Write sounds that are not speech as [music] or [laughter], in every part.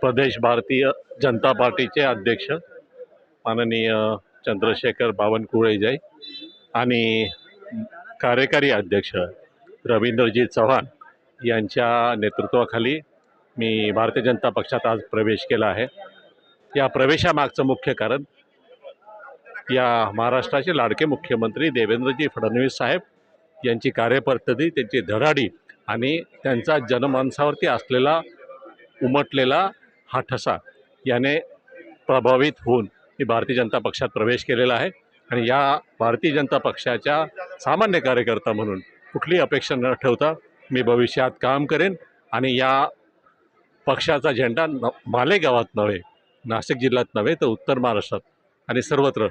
प्रदेश भारतीय जनता पार्टीचे अध्यक्ष माननीय चंद्रशेखर बावनकुळेजाई आणि कार्यकारी अध्यक्ष रवींद्रजीत चव्हाण यांच्या नेतृत्वाखाली मी भारतीय जनता पक्षात आज प्रवेश केला आहे. या प्रवेशामागचं मुख्य कारण या महाराष्ट्राचे लाडके मुख्यमंत्री देवेंद्रजी फडणवीस साहेब यांची कार्यपद्धती त्यांची धडाडी आणि त्यांचा जनमानसावरती असलेला उमटलेला हा ठसा याने प्रभावित होऊन मी भारतीय जनता पक्षात प्रवेश केलेला आहे. आणि या भारतीय जनता पक्षाच्या सामान्य कार्यकर्ता म्हणून कुठलीही अपेक्षा न ठेवता मी भविष्यात काम करेन आणि या पक्षाचा झेंडा न मालेगावात नव्हे नाशिक जिल्ह्यात नव्हे तर उत्तर महाराष्ट्रात आणि सर्वत्र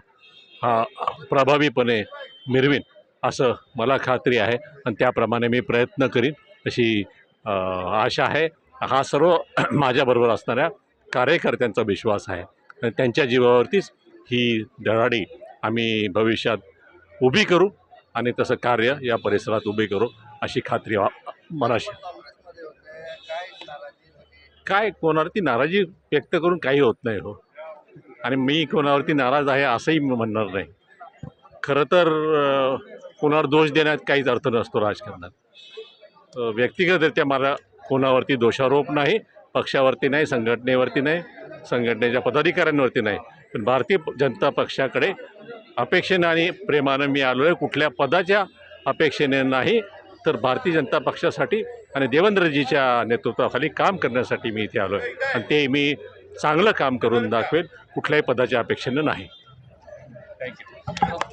हा प्रभावीपणे मिरवीन. असं मला खात्री आहे आणि त्याप्रमाणे मी प्रयत्न करीन अशी आशा आहे. हा सर्व [clears throat] माझ्याबरोबर असणाऱ्या कार्यकर्त्यांचा विश्वास आहे. आणि त्यांच्या जीवावरतीच ही धडाडी आम्ही भविष्यात उभी करू आणि तसं कार्य या परिसरात उभी करू अशी खात्री मनाशी. काय कोणावरती नाराजी व्यक्त करून काही होत नाही हो. आणि मी कोणावरती नाराज आहे असंही म्हणणार नाही. खरं तर कोणावर दोष देण्यात काहीच अर्थ नसतो राजकारणात. व्यक्तिगतरित्या मला कोणावरती दोषारोप नाही पक्षावरती नाही संघटनेवरती नाही संघटनेच्या पदाधिकाऱ्यांवरती नाही. पण भारतीय जनता पक्षाकडे अपेक्षेनं आणि प्रेमानं मी आलो आहे कुठल्या पदाच्या अपेक्षेने नाही तर भारतीय जनता पक्षासाठी आणि देवेंद्रजीच्या नेतृत्वाखाली काम करण्यासाठी मी इथे आलो आहे आणि ते मी चांगलं काम करून दाखवेल कुठल्याही पदाच्या अपेक्षेनं नाही. थँक्यू